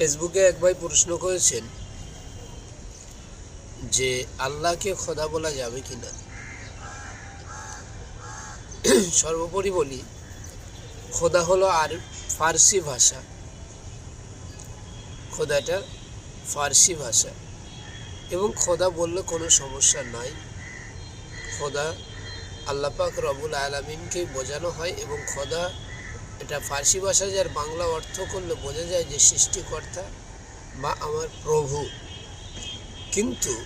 ফেসবুকে এক ভাই প্রশ্ন করেছেন যে আল্লাহকে খোদা বলা যাবে কি না সর্বোপরি বলি, খোদা হলো আর ফার্সি ভাষা। খোদাটা ফার্সি ভাষা। এবং খোদা বললে কোনো সমস্যা নাই। খোদা আল্লাপাক রবুল আলমিনকে বোঝানো হয় এবং খোদা এটা ফার্সি ভাষা যার বাংলা অর্থ করলে বোঝা যায় যে সৃষ্টিকর্তা বা আমার প্রভু। কিন্তু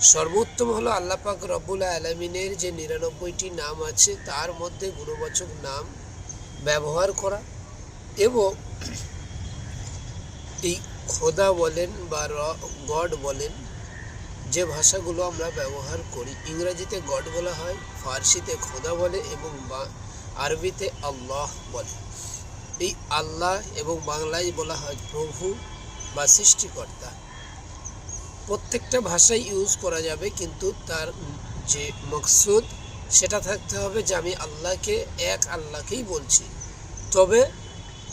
সর্বোত্তম হলো আল্লাপাক রব্বুল আলমিনের যে নিরানব্বইটি নাম আছে, তার মধ্যে গুণবাচক নাম ব্যবহার করা এবং এই খোদা বলেন বা গড বলেন, যে ভাষাগুলো আমরা ব্যবহার করি। ইংরাজিতে গড বলা হয়, ফার্সিতে খোদা বলে এবং বা- আরবিতে আল্লাহ বলে। এই আল্লাহ এবং বাংলায় বলা হয় প্রভু বা সৃষ্টিকর্তা। প্রত্যেকটা ভাষাই ইউজ করা যাবে, কিন্তু তার যে মকসুদ, সেটা থাকতে হবে যে আমি আল্লাহকে এক আল্লাহকেই বলছি। তবে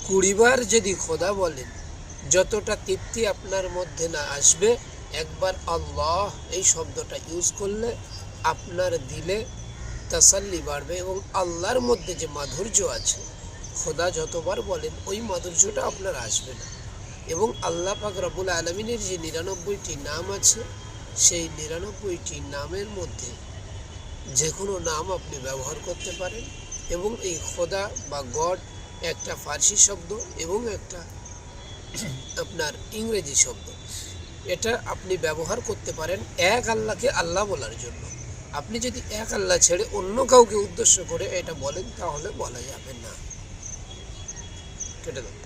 কুড়িবার যদি খোদা বলেন, যতটা তৃপ্তি আপনার মধ্যে না আসবে, একবার আল্লাহ এই শব্দটা ইউজ করলে আপনার দিলে তাসাল্লি বাড়বে এবং আল্লাহর মধ্যে যে মাধুর্য আছে, খোদা যতবার বলেন ওই মাধুর্যটা আপনার আসবে না। এবং আল্লাহ পাক রবুল আলমিনের যে নিরানব্বইটি নাম আছে, সেই নিরানব্বইটি নামের মধ্যে যে কোনো নাম আপনি ব্যবহার করতে পারেন এবং এই খোদা বা গড একটা ফার্সি শব্দ এবং একটা আপনার ইংরেজি শব্দ। এটা আপনি ব্যবহার করতে পারেন এক আল্লাহকে আল্লাহ বলার জন্য। আপনি যদি এক আল্লাহ ছেড়ে অন্য কাউকে উদ্দেশ্য করে এটা বলেন, তাহলে বলা যাবে না। কেটে দাও।